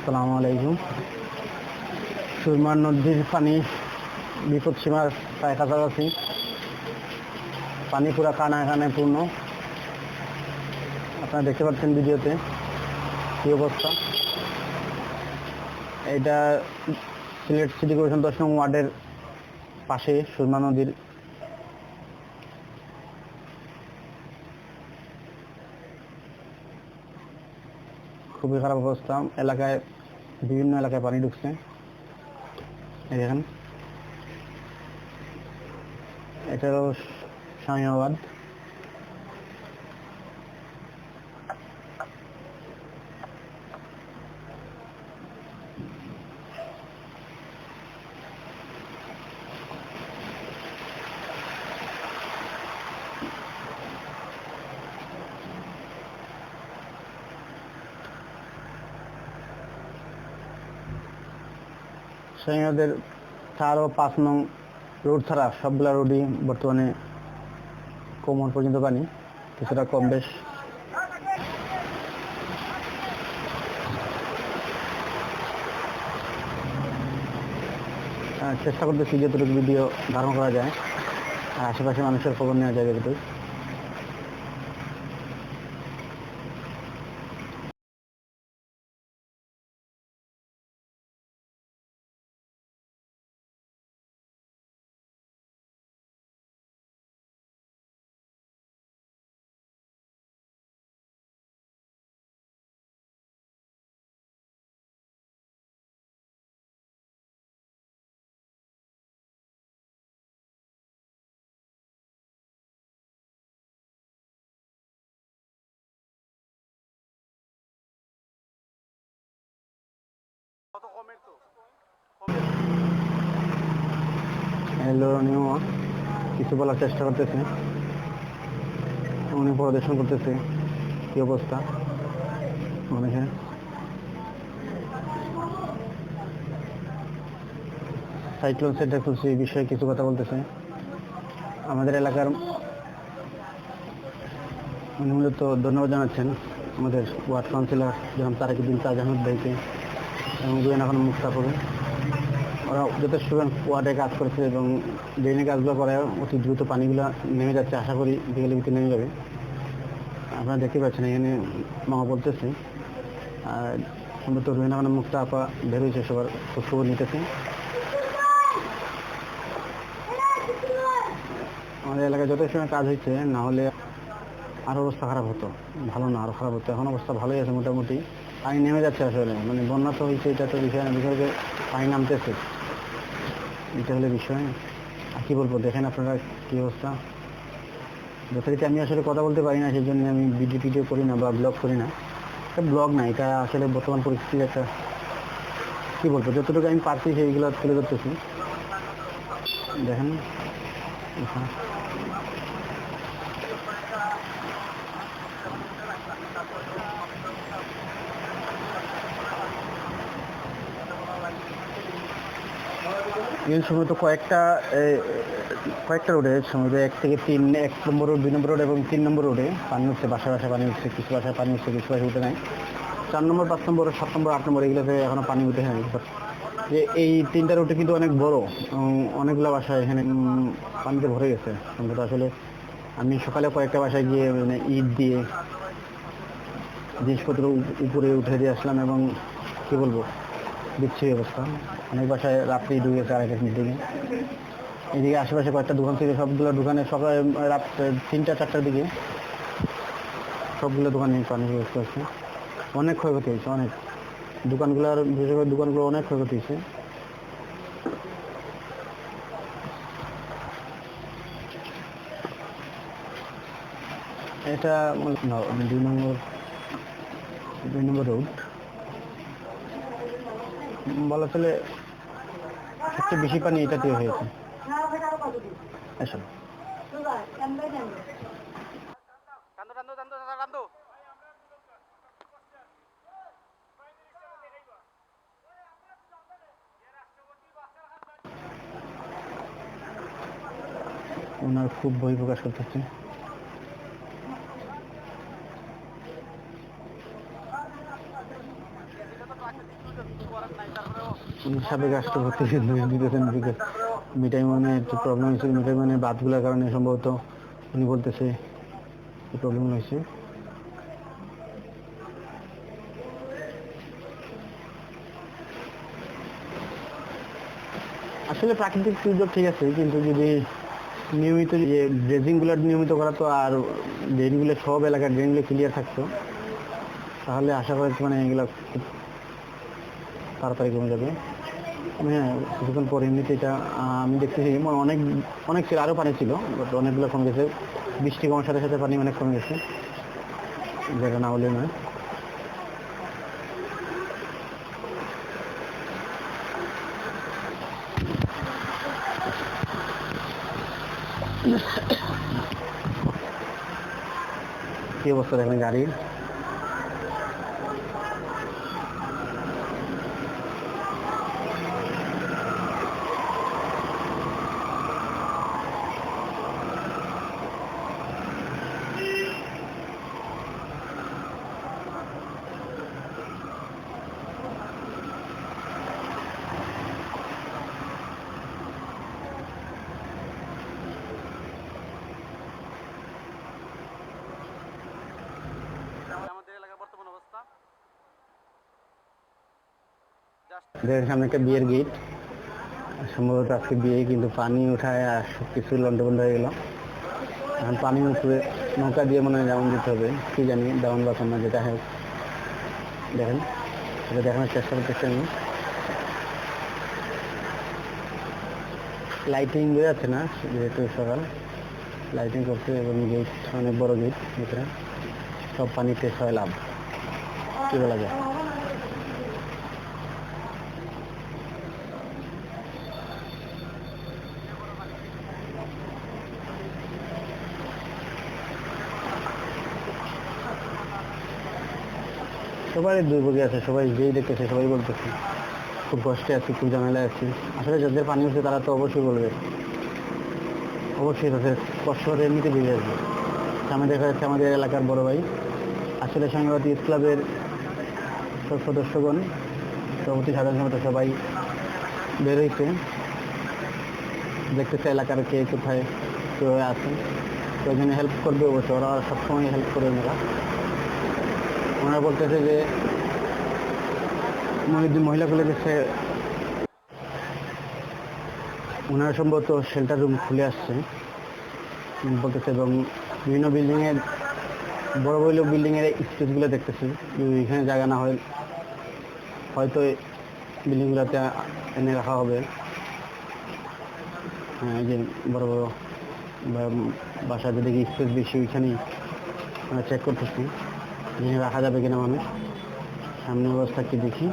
আসসালামু আলাইকুম। সুরমা নদীর পানি বিপদ সীমার প্রায় কাছাকাছি। পানি পুরা কানায় কানায় পূর্ণ। আপনারা দেখতে পাচ্ছেন ভিডিওতে কী অবস্থা। এটা সিলেট সিটি কর্পোরেশন দশ নং ওয়ার্ডের পাশে সুরমা নদীর খুবই খারাপ অবস্থা। এলাকায় বিভিন্ন এলাকায় পানি ঢুকছে। দেখেন। এটা স্বামী শাহিনাবাদ শাহিনাবাদের চার ও পাঁচ নং রোড ছাড়া সবগুলা রোডই বর্তমানে কোমর পর্যন্ত পানি, কিছুটা কম বেশ। চেষ্টা করতেছি যতটুকু ভিডিও ধারণ করা যায়। আর আশেপাশে মানুষের খবর নেওয়া যায় যতটুকু। হ্যালো, নিয়ম। কিছু বলার চেষ্টা করতেছে। উনি পরিদর্শন করতেছে। কি অবস্থা? মানুষের সাইক্লোন সেন্টার খুলছে এই বিষয়ে কিছু কথা বলতেছে। আমাদের এলাকার উনি মূলত ধন্যবাদ জানাচ্ছেন। আমাদের ওয়ার্ড কাউন্সিলর যেমন তারেকুদ্দিন তাজ আহমেদ ভাইকে এবং দুয়েন এখন মুক্তাপুরে ওরা যথেষ্ট ওয়ার্ডে কাজ করেছে এবং ড্রেনের কাজগুলো করে, অতি দ্রুত পানিগুলো নেমে যাচ্ছে। আশা করি বিকেলে ভিতরে নেমে যাবে। আপনারা দেখতে পাচ্ছেন, এখানে মামা বলতেছে, আর সম্ভবত রুহিনা খানের মুক্তা আপা বেরোয়েছে, সবার খোঁজ খবর নিতেছে। আমাদের এলাকায় যথেষ্ট কাজ হয়েছে, না হলে আরও অবস্থা খারাপ হতো। ভালো না আরও খারাপ হতো। এখন অবস্থা ভালোই আছে মোটামুটি। পানি নেমে যাচ্ছে আসলে। মানে বন্যা তো হয়েছে এটা তো বিষয় না বিষয় পানি নামতেছে। এটা হলে বিষয়। আর কী বলব, দেখেন আপনারা কী অবস্থা। যথারীতি আমি আসলে কথা বলতে পারি না সেই জন্য আমি ভিডিও টিডিও করি না বা ব্লগ করি না। এটা ব্লগ না, এটা আসলে বর্তমান পরিস্থিতির একটা, কী বলব, যতটুকু আমি পারছি সেইগুলো তুলে ধরতেছি। দেখেন এই কয়েকটা কয়েকটা রোডে এক থেকে তিন, এক নম্বর রোড, দুই নম্বর রোড এবং তিন নম্বর রোডে পানি বাসা বাসা পানি কিছু বাসায় পানি কিছু বাসায় উঠে নাই। চার নম্বর, পাঁচ নম্বর, সাত নম্বর, আট নম্বর, এগুলোতে পানি উঠে যে এই তিনটা রুটে কিন্তু অনেক বড় অনেকগুলো বাসায় এখানে পানিতে ভরে গেছে। সম্ভবত আসলে আমি সকালে কয়েকটা বাসায় গিয়ে মানে ঈদ দিয়ে জিনিসপত্র উপরে উঠে দিয়ে আসলাম এবং কি বলব? বিচ্ছিরি অবস্থা। অনেক বাসায় রাত্রি ঢুকেছে আড়াইটার দিকে। এদিকে আশেপাশে কয়েকটা দোকান থেকে সবগুলো দোকানে সকালে রাত, তিনটা, চারটার দিকে সবগুলো দোকানে পানি প্রবেশ করেছে অনেক ক্ষয়ক্ষতি হয়েছে, অনেক। দোকানগুলোর, বিশেষ করে দোকানগুলো অনেক ক্ষয়ক্ষতি হয়েছে। এটা দুই নম্বর দুই নম্বর রোড। বলা চলে সবচেয়ে বেশি পানি হয়েছে tanto, tanto, tanto. ওনার খুব বই প্রকাশ করতেছে কিছু করার নাই তারপরেও সাবেক রাষ্ট্রপতি মিঠাই মানে একটু প্রবলেম মিঠাই মানে বাতগুলোর কারণে সম্ভবত উনি বলতেছে প্রবলেম হয়েছে। আসলে প্রাকৃতিক দুর্যোগ ঠিক আছে, কিন্তু যদি নিয়মিত যে ড্রেজিংগুলো নিয়মিত করা তো আর ড্রেনগুলো সব এলাকার ড্রেনগুলো ক্লিয়ার থাকতো, তাহলে আশা করি মানে এগুলো তাড়াতাড়ি কমে যাবে। হ্যাঁ কিছুক্ষণ পরে এমনিতে এটা আমি দেখতেছি মানে অনেক অনেক ছিল আরও পানি ছিল বাট অনেকগুলো কমে গেছে। বৃষ্টি কমার সাথে সাথে পানি অনেক কমে গেছে। যেটা না হলে নয়। কি অবস্থা দেখেন গাড়ির? সামনে একটা বিয়ের গেট। সম্ভবত আজকে বিয়ে কিন্তু পানি উঠায় আর সব কিছু লন্ডভন্ড হয়ে গেল। এখন পানি উপরে নৌকা দিয়ে মনে হয় যেমন দিতে হবে, কি জানি ডাউন বা না যেটা হোক। দেখেন, এটা দেখানোর চেষ্টা করতেছি আমি। লাইটিং যাচ্ছে না, যেহেতু সকাল। লাইটিং করছে এবং গেট, অনেক বড় গেট ভিতরে সব পানি টেস্ট হয় লাভ। কি বলা যায়? সবাই দুর্ভোগে আছে, সবাই যেই দেখতেছে সবাই বলতেছে। খুব কষ্টে আছি, খুব ঝামেলায় আছি। আসলে যাদের পানি হচ্ছে তারা তো অবশ্যই বলবে। অবশ্যই তাদের কষ্ট এমনিতে বেরিয়ে আসবে। সামনে দেখা যাচ্ছে আমাদের এলাকার বড় ভাই। আসলে সাংবাদিক ক্লাবের সদস্যগণ, সভাপতি, সাধারণ সম্পাদক সবাই বের হয়েছে দেখতেছে এলাকার কে কোথায়, কীভাবে আছেন তো হেল্প করবে অবশ্যই ওরা সবসময় হেল্প করবে ওনারা। ওনারা বলতেছে যে মহিলা- মহিলাগুলো গেছে ওনারা সম্ভবত শেল্টার রুম খুলে আসছে। বলতেছে এবং বিভিন্ন বিল্ডিংয়ের বড় বড় বিল্ডিংয়ের স্পেসগুলো দেখতেছি। এখানে জায়গা না হয় হয়তো বিল্ডিংগুলোতে এনে রাখা হবে। হ্যাঁ এই যে বড় বড়, বা- বাসাতে দেখি স্পেস বেশি, ওইখানেই চেক করতেছি। রাখা যাবে কিনা মানুষ? সামনে অবস্থা কি দেখি?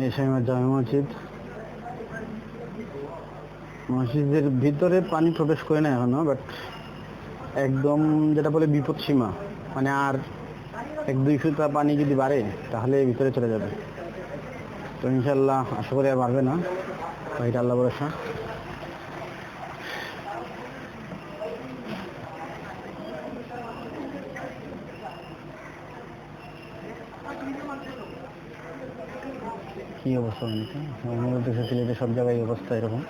এই জামে মসজিদ। মসজিদের ভিতরে পানি প্রবেশ করে না এখনও বাট একদম যেটা বলে বিপদ সীমা মানে আর এক দুই ফুটা পানি যদি বাড়ে, তাহলে ভিতরে চলে যাবে। তো ইনশাল্লাহ আশা করি আর বাড়বে না ভাইটা আল্লাহ ভরসা। কি অবস্থা অনেকে আমাদের দেশে সিলেটে সব জায়গায় অবস্থা এরকম।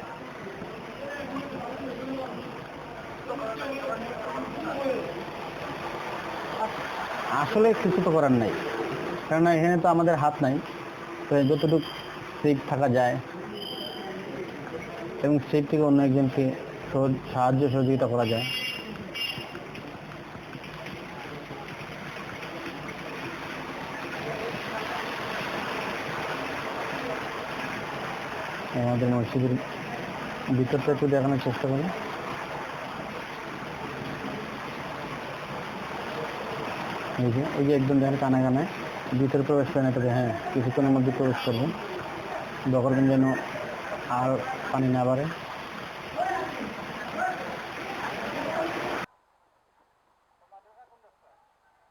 আসলে কিছু তো করার নাই। কেননা এখানে তো আমাদের হাত নাই। তো যতটুকু সেফ থাকা যায়। এবং সেফ থেকে অন্য একজনকে সাহায্য সহযোগিতা করা যায়। আমাদের মসজিদের ভিতরটা একটু দেখানোর চেষ্টা করি। এই যে এই যে একদম দেখেন কানা কানায় ভিতরে প্রবেশ করেন এটা হ্যাঁ কিছুক্ষণের মধ্যে প্রবেশ করবেন। দোয়া যেন আর পানি না বাড়ে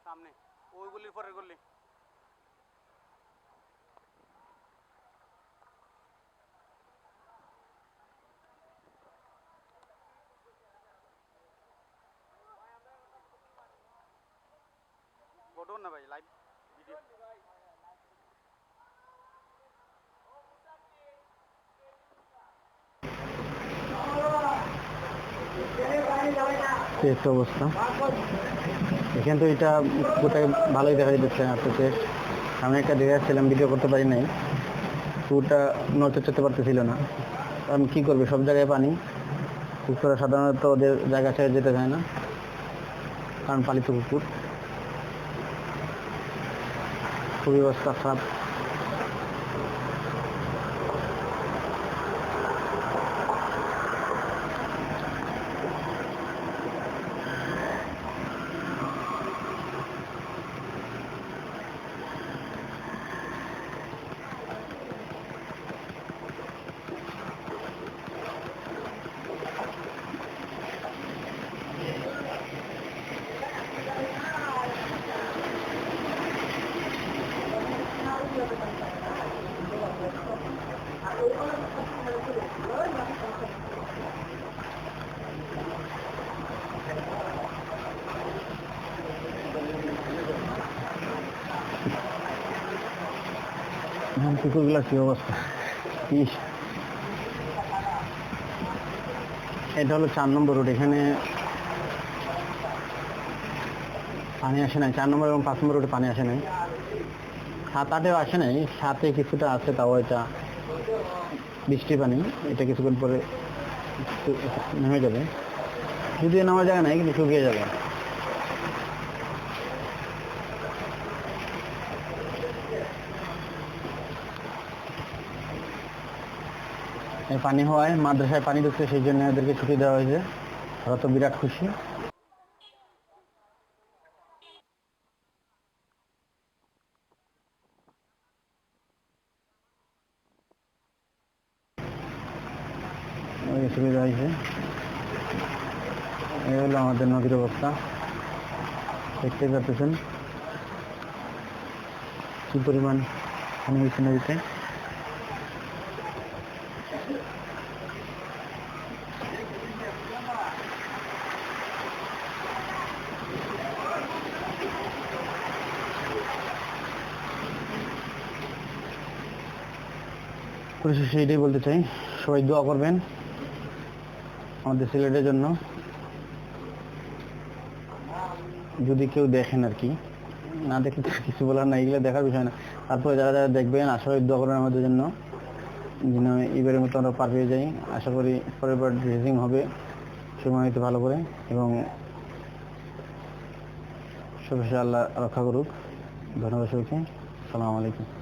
সামনে ওই গলির পরের গলি ফটো না ভাই লাইভ ভিডিও এই এখান তো এটা পুরোটাই ভালোই দেখা যাচ্ছে আপনাকে আমি একটা দেখে যাচ্ছিলাম ভিডিও করতে পারি নাই। পুরোটা নড়তে চড়তে পারতেছিল না। কারণ কী করবে, সব জায়গায় পানি। কুকুররা সাধারণত ওদের জায়গা ছেড়ে যেতে চায় না। কারণ পালিত কুকুর খুবই অবস্থা খারাপ। এখন কুকুরগুলোর কি অবস্থা? এটা হলো চার নম্বর রোড, এখানে পানি আসে নাই। চার নম্বর এবং পাঁচ নম্বর রোডে পানি আসে নাই। সাত আটেও আসে নাই, সাতে কিছুটা আছে তাও এটা বৃষ্টি পানি, এটা কিছুক্ষণ পরে নেমে যাবে। যদিও নামার জায়গা নাই, কিন্তু শুকিয়ে যাবে এই পানি হওয়ায় মাদ্রাসায় পানি ঢুকছে, সেই জন্য এদেরকে ছুটি দেওয়া হয়েছে। ওরা তো বিরাট খুশি। সুবিধা হয়েছে। এই হলো আমাদের নদীর অবস্থা। দেখতে পাচ্ছেন কি পরিমাণ পানি হয়েছে নদীতে। পরিশেষে এটাই বলতে চাই। সবাই দোয়া করবেন আমাদের সিলেটের জন্য। যদি কেউ দেখেন আর কি, না দেখলে কিছু বলার না এগুলো দেখার বিষয় না। তারপরে যারা যারা দেখবেন, আশা করি দোয়া করবেন আমাদের জন্য। যেন এবারের মতো আমরা পার পেয়ে যাই। আশা করি পরের বার ড্রেসিং হবে, সময় হয়তো ভালো করে। এবং সবশেষে আল্লাহ রক্ষা করুক। ধন্যবাদ সবাইকে। সালাম আলাইকুম।